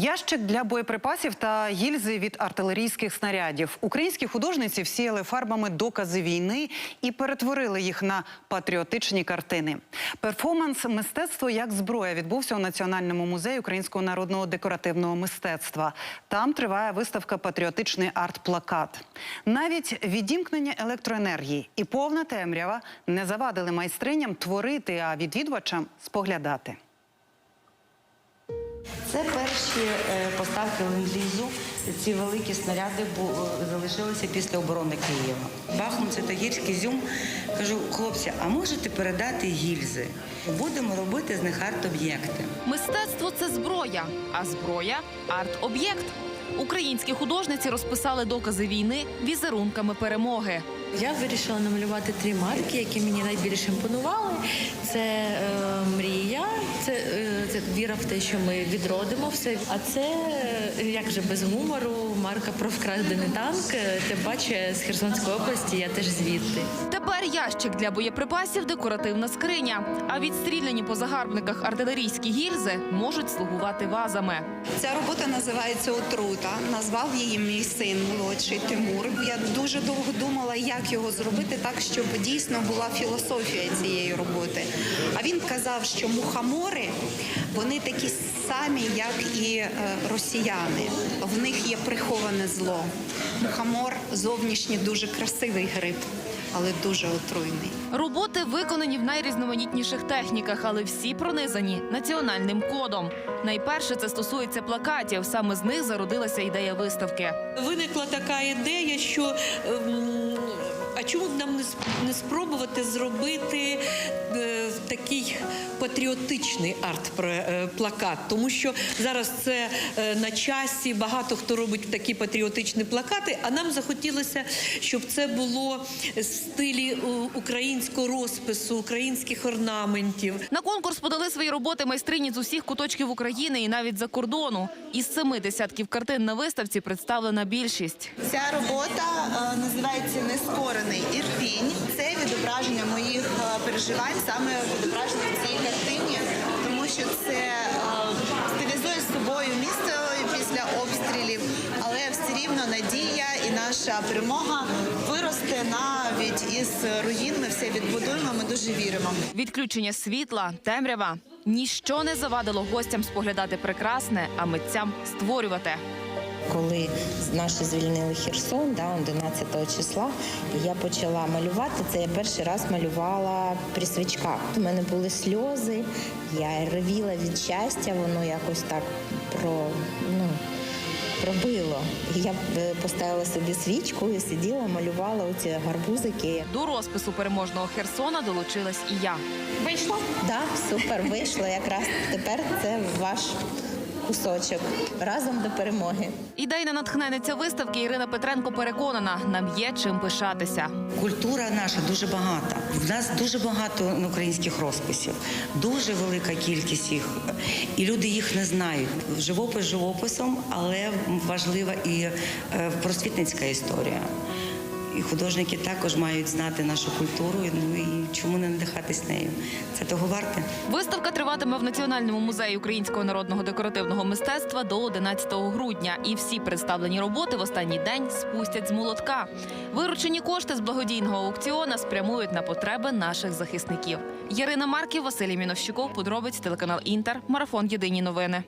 Ящик для боєприпасів та гільзи від артилерійських снарядів. Українські художниці всіяли фарбами докази війни і перетворили їх на патріотичні картини. Перформанс Мистецтво як зброя відбувся у Національному музеї українського народного декоративного мистецтва. Там триває виставка Патріотичний арт-плакат. Навіть відімкнення електроенергії і повна темрява не завадили майстриням творити, а відвідувачам споглядати. Перші е, поставки ленд-лізу. Ці великі снаряди бу- залишилися після оборони Києва. Бахмут це Тагірський зюм. Кажу, хлопці, а можете передати гільзи? Будемо робити з них арт-об'єкти. Мистецтво це зброя, а зброя арт-об'єкт. Українські художниці розписали докази війни візерунками перемоги. Я вирішила намалювати три марки, які мені найбільше імпонували. Це е, мрія, це, е, це віра в те, що ми відродимо все. А це е, як же без гумору, марка про вкрадений танк. Е, Тим паче з Херсонської області, я теж звідти. Тепер ящик для боєприпасів декоративна скриня. А відстріляні по загарбниках артилерійські гільзи можуть слугувати вазами. Ця робота називається Отрута. Назвав її мій син молодший Тимур. Я дуже довго думала, як його зробити так, щоб дійсно була філософія цієї роботи. А він казав, що мухомори вони такі самі, як і е, росіяни. В них є приховане зло. Мухомор зовнішній дуже красивий гриб, але дуже отруйний. Роботи виконані в найрізноманітніших техніках, але всі пронизані національним кодом. Найперше це стосується плакатів. Саме з них зародилася ідея виставки. Виникла така ідея, що ем, а чому б нам не спробувати зробити е, такий патріотичний арт-плакат? Тому що зараз це е, на часі, багато хто робить такі патріотичні плакати, а нам захотілося, щоб це було в стилі е, українського розпису, українських орнаментів. На конкурс подали свої роботи майстрині з усіх куточків України і навіть за кордону. Із семи десятків картин на виставці представлена більшість. Ця робота е, називається Нескорений ірпінь. Це відображення моїх е, переживань, саме відображення в цій картині, тому що це е, стилізує з собою місто після обстрілів, але все рівно надія і наша перемога виросте навіть із руїн. Ми все відбудуємо. Ми дуже віримо. Відключення світла, темрява. Ніщо не завадило гостям споглядати прекрасне, а митцям створювати. Коли наші звільнили Херсон, да, 11 числа, і я почала малювати. Це я перший раз малювала при свічках. У мене були сльози, я ревіла від щастя, воно якось так про ну. Пробило. Я е, поставила собі свічку і сиділа, малювала оці гарбузики. До розпису переможного Херсона долучилась і я. Вийшло? Так, супер, вийшло. Якраз тепер це ваш кусочок разом до перемоги. Ідейна натхненниця виставки Ірина Петренко переконана, нам є чим пишатися. Культура наша дуже багата. В нас дуже багато українських розписів, дуже велика кількість їх, і люди їх не знають. Живопис живописом, але важлива і е, просвітницька історія. І художники також мають знати нашу культуру. Ну і чому не надихатись нею? Це того варте. Виставка триватиме в Національному музеї українського народного декоративного мистецтва до 11 грудня. І всі представлені роботи в останній день спустять з молотка. Виручені кошти з благодійного аукціона спрямують на потреби наших захисників. Ярина Марків, Василій Міновщиков, подробиць телеканал Інтер, марафон Єдині новини.